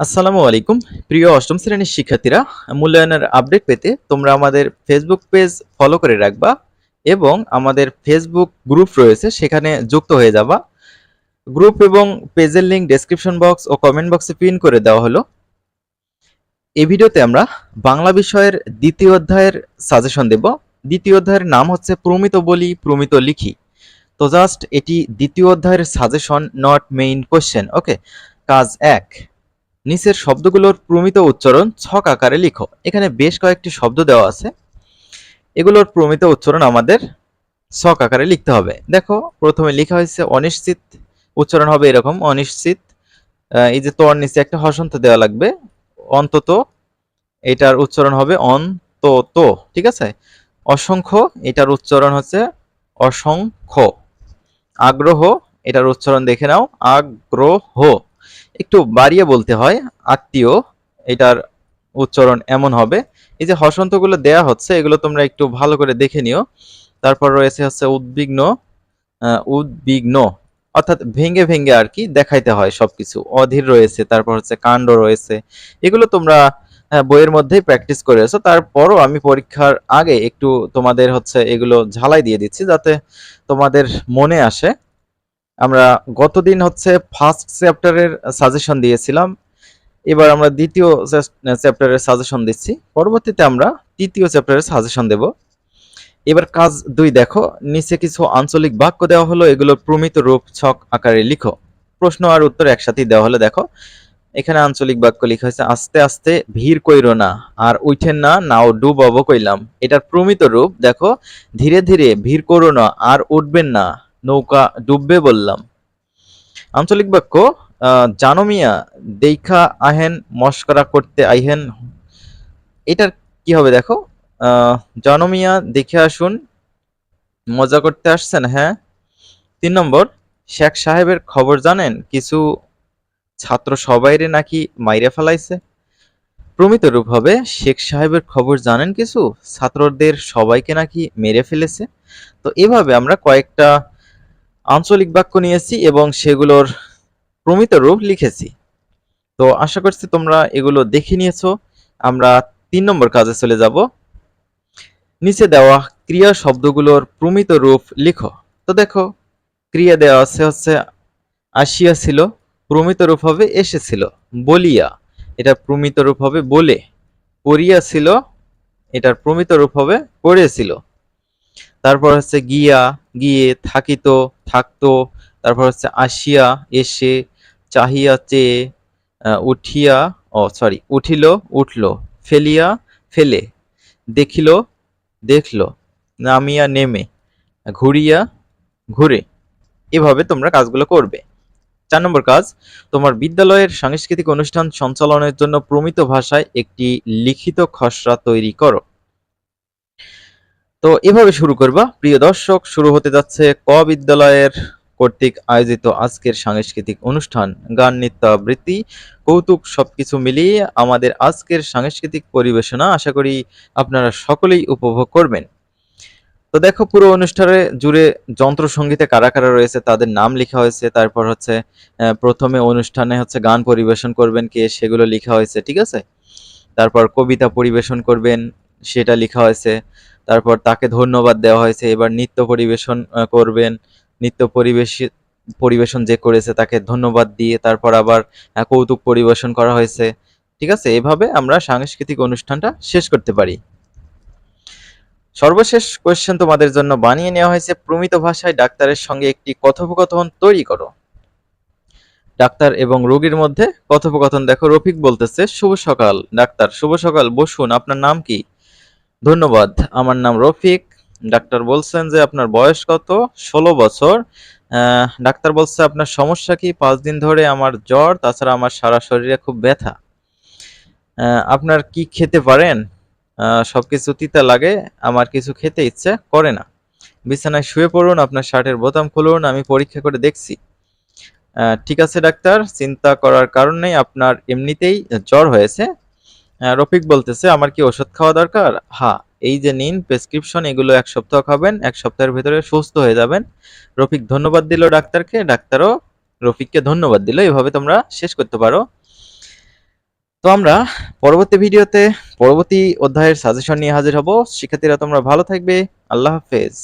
আসসালামু আলাইকুম। প্রিয় অষ্টম শ্রেণির শিক্ষার্থীরা, মূল্যায়নের আপডেট পেতে তোমরা আমাদের ফেসবুক পেজ ফলো করে রাখবা এবং আমাদের ফেসবুক গ্রুপ রয়েছে, সেখানে যুক্ত হয়ে যাবা। গ্রুপ এবং পেজের লিঙ্ক ডেসক্রিপশন বক্স ও কমেন্ট বক্সে পিন করে দেওয়া হলো। এই ভিডিওতে আমরা বাংলা বিষয়ের দ্বিতীয় অধ্যায়ের সাজেশন দেব। দ্বিতীয় অধ্যায়ের নাম হচ্ছে প্রমিত বলি, প্রমিত লিখি। তো জাস্ট এটি দ্বিতীয় অধ্যায়ের suggestion not main question okay কাজ এক। নিচের শব্দগুলোর প্রমিত উচ্চারণ ছক আকারে লিখো। এখানে বেশ কয়েকটি শব্দ দেওয়া আছে। এগুলোর প্রমিত উচ্চারণ আমাদের ছক আকারে লিখতে হবে। দেখো, প্রথমে লেখা হয়েছে অনিশ্চিত, উচ্চারণ হবে এরকম, অনিশ্চিত। এই যে তোর নিচে একটা হসন্ত দেওয়া লাগবে। অন্তত এটার উচ্চারণ হবে অন্তত, ঠিক আছে? অসংখ্য, এটার উচ্চারণ হচ্ছে অসংখ্য। আগ্রহ, এটার উচ্চারণ দেখে নাও। আগ্রহ। একটু বাড়িয়ে বলতে হয়, আত্মীয়, এটার উচ্চারণ এমন হবে। এই যে হসন্তগুলো দেয়া হচ্ছে, এগুলো তোমরা একটু ভালো করে দেখে নিও। তারপর রয়েছে হচ্ছে উদ্বিগ্ন উদ্বিগ্ন, অর্থাৎ ভেঙ্গে ভেঙ্গে আর কি দেখাইতে হয় সবকিছু। অধীর রয়েছে, তারপর হচ্ছে কাণ্ড রয়েছে। এগুলো তোমরা বইয়ের মধ্যেই প্র্যাকটিস করেছ। তারপরও আমি পরীক্ষার আগে একটু তোমাদের হচ্ছে এগুলো ঝালাই দিয়ে দিচ্ছি যাতে তোমাদের মনে আসে। আমরা গতদিন হচ্ছে ফার্স্ট চ্যাপ্টারের সাজেশন দিয়েছিলাম। এবার আমরা দ্বিতীয় চ্যাপ্টারের সাজেশন দিচ্ছি। পরবর্তীতে আমরা তৃতীয় চ্যাপ্টারের সাজেশন দেব। এবার কাজ দুই, দেখো, নিচে কিছু আঞ্চলিক বাক্য দেওয়া হলো এগুলোর প্রমিত রূপ ছক আকারে লিখো। প্রশ্ন আর উত্তর একসাথেই দেওয়া হলো, দেখো। এখানে আঞ্চলিক বাক্য লেখা হয়েছে, আস্তে আস্তে ভিড় কইরো না, আর উঠেন না, নাও ডুবাবো কইলাম এটার প্রমিত রূপ, দেখো, ধীরে ধীরে ভিড় করো না, আর উঠবেন না নৌকা ডুববে বললাম। আঞ্চলিক বাক্য আহ, জানো মিয়া দেইখা আহেন মস্করা করতে আইহেন। এটার কি হবে দেখো? আহ, জানো মিয়া দেখে আসুন। মজা করতে আসছেন হ্যাঁ? তিন নম্বর শেখ সাহেবের খবর জানেন? কিছু ছাত্র সবাইরে নাকি মাইরে ফেলাইছে। প্রমিত রূপ হবে শেখ সাহেবের খবর জানেন কিছু? ছাত্রদের সবাইকে নাকি মেরে ফেলেছে। তো এভাবে আমরা কয়েকটা আঞ্চলিক বাক্য নিয়েছি এবং সেগুলোর প্রমিত রূপ লিখেছি। তো আশা করছি তোমরা এগুলো দেখে নিয়েছো। আমরা তিন নম্বর কাজে চলে যাব। নিচে দেওয়া ক্রিয়া শব্দগুলোর প্রমিত রূপ লিখো। তো দেখো, ক্রিয়া দেওয়া আছে হচ্ছে, আসিয়া ছিল, প্রমিত রূপ হবে এসেছিল, বলিয়া। এটা প্রমিত রূপ হবে বলে। পড়িয়া ছিল, এটার প্রমিত রূপ হবে পড়েছিল তারপর হচ্ছে, গিয়া গিয়ে থাকিত, থাকতো। তারপর হচ্ছে আসিয়া এসে চাহিয়া চেয়ে উঠিয়া, ও সরি উঠিল, উঠল, ফেলিয়া ফেলে, দেখিল, দেখল, নামিয়া নেমে, ঘুরিয়া ঘুরে, এভাবে তোমরা কাজগুলো করবে। চার নম্বর কাজ, তোমার বিদ্যালয়ের সাংস্কৃতিক অনুষ্ঠান সঞ্চালনের জন্য প্রমিত ভাষায় একটি লিখিত খসড়া তৈরি করো। তো এভাবে শুরু করবা। প্রিয় দর্শক, শুরু হতে যাচ্ছে ক বিদ্যালয়ের কর্তৃক আয়োজিত আজকের সাংস্কৃতিক অনুষ্ঠান। গান, নৃত্য, আবৃত্তি, কৌতুক সবকিছু মিলিয়ে আমাদের আজকের সাংস্কৃতিক পরিবেশনা আশা করি আপনারা সকলেই উপভোগ করবেন। তো দেখো, পুরো অনুষ্ঠানে জুড়ে যন্ত্র সঙ্গীতে কারা কারা রয়েছে তাদের নাম লেখা হয়েছে। তারপর হচ্ছে প্রথমে অনুষ্ঠানে হচ্ছে গান পরিবেশন করবেন কে, সেগুলো লেখা হয়েছে, ঠিক আছে? তারপর কবিতা পরিবেশন করবেন, সেটা লেখা হয়েছে। তারপর তাকে ধন্যবাদ দেওয়া হয়েছে। এবার নৃত্য পরিবেশন করবেন। নৃত্য পরিবেশ, পরিবেশন যে করেছে তাকে ধন্যবাদ দিয়ে তারপর আবার কৌতুক পরিবেশন করা হয়েছে। ঠিক আছে? এভাবে আমরা সাংস্কৃতিক অনুষ্ঠানটা শেষ করতে পারি। সর্বশেষ কোয়েশ্চেন তোমাদের জন্য বানিয়ে নেওয়া হয়েছে। প্রমিত ভাষায় ডাক্তারের সঙ্গে একটি কথোপকথন তৈরি করো। ডাক্তার এবং রোগীর মধ্যে কথোপকথন দেখো। রফিক বলতেছে, শুভ সকাল। ডাক্তার, শুভ সকাল। বসুন, আপনার নাম কি? ধন্যবাদ। আমার নাম রফিক। ডাক্তার বলছেন যে আপনার বয়স কত? ষোলো বছর। ডাক্তার বলছে আপনার সমস্যা কি? পাঁচ দিন ধরে আমার জ্বর, তাছাড়া আমার সারা শরীরে খুব ব্যথা। আপনার কি খেতে পারেন? সব কিছু তিতা লাগে, আমার কিছু খেতে ইচ্ছে করে না। বিছানায় শুয়ে পড়ুন, আপনার শার্টের বোতাম খুলুন, আমি পরীক্ষা করে দেখছি। ঠিক আছে, ডাক্তার। চিন্তা করার কারণ আপনার এমনিতেই জ্বর হয়েছে। রফিক বলতেছে, আমার কি ওষুধ খাওয়া দরকার? হ্যাঁ এই যে নিন, প্রেসক্রিপশন, এগুলো এক সপ্তাহ খাবেন, এক সপ্তাহের ভেতরে সুস্থ হয়ে যাবেন। রফিক ধন্যবাদ দিল ডাক্তারকে, ডাক্তারও রফিককে ধন্যবাদ দিল, এভাবে তোমরা শেষ করতে পারো। তো আমরা পরবর্তী ভিডিওতে, পরবর্তী অধ্যায়ের সাজেশন নিয়ে হাজির হব। শিক্ষার্থীরা, তোমরা ভালো থাকবে। আল্লাহ হাফেজ।